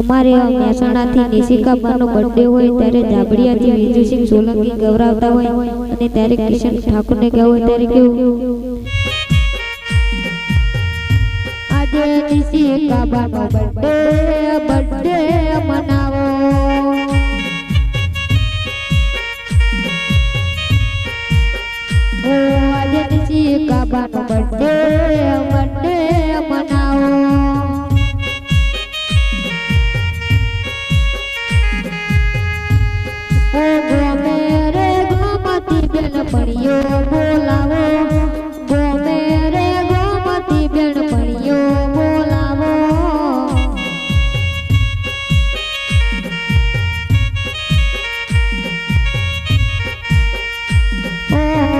અમારે મહેસાણાથી નિશિકાબાનો બર્થડે હોય ત્યારે જાબડિયાથી વિજયસિંહ સોલંકી ગૌરાવતા હોય અને ત્યારે કિશન ઠાકોરને ગયા હોય ત્યારે કેવું? આજે નિશિકાબાનો બર્થડે બર્થડે મનાવો. ઓ, આજે નિશિકાબાનો બર્થડે બર્થડે પણિયો બોલાવો ગમે રે ગમતી બેન પણિયો બોલાવો ઓ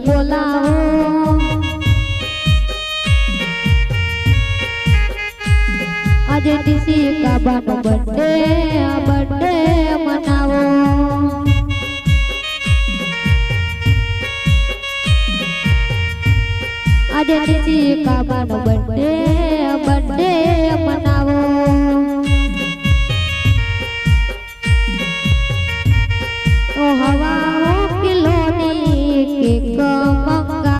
બોલાવો. આજે ટીસી કાબાનો બર્થડે બર્થડે મનાવો. આજે ટીસી કાબાનો બર્થડે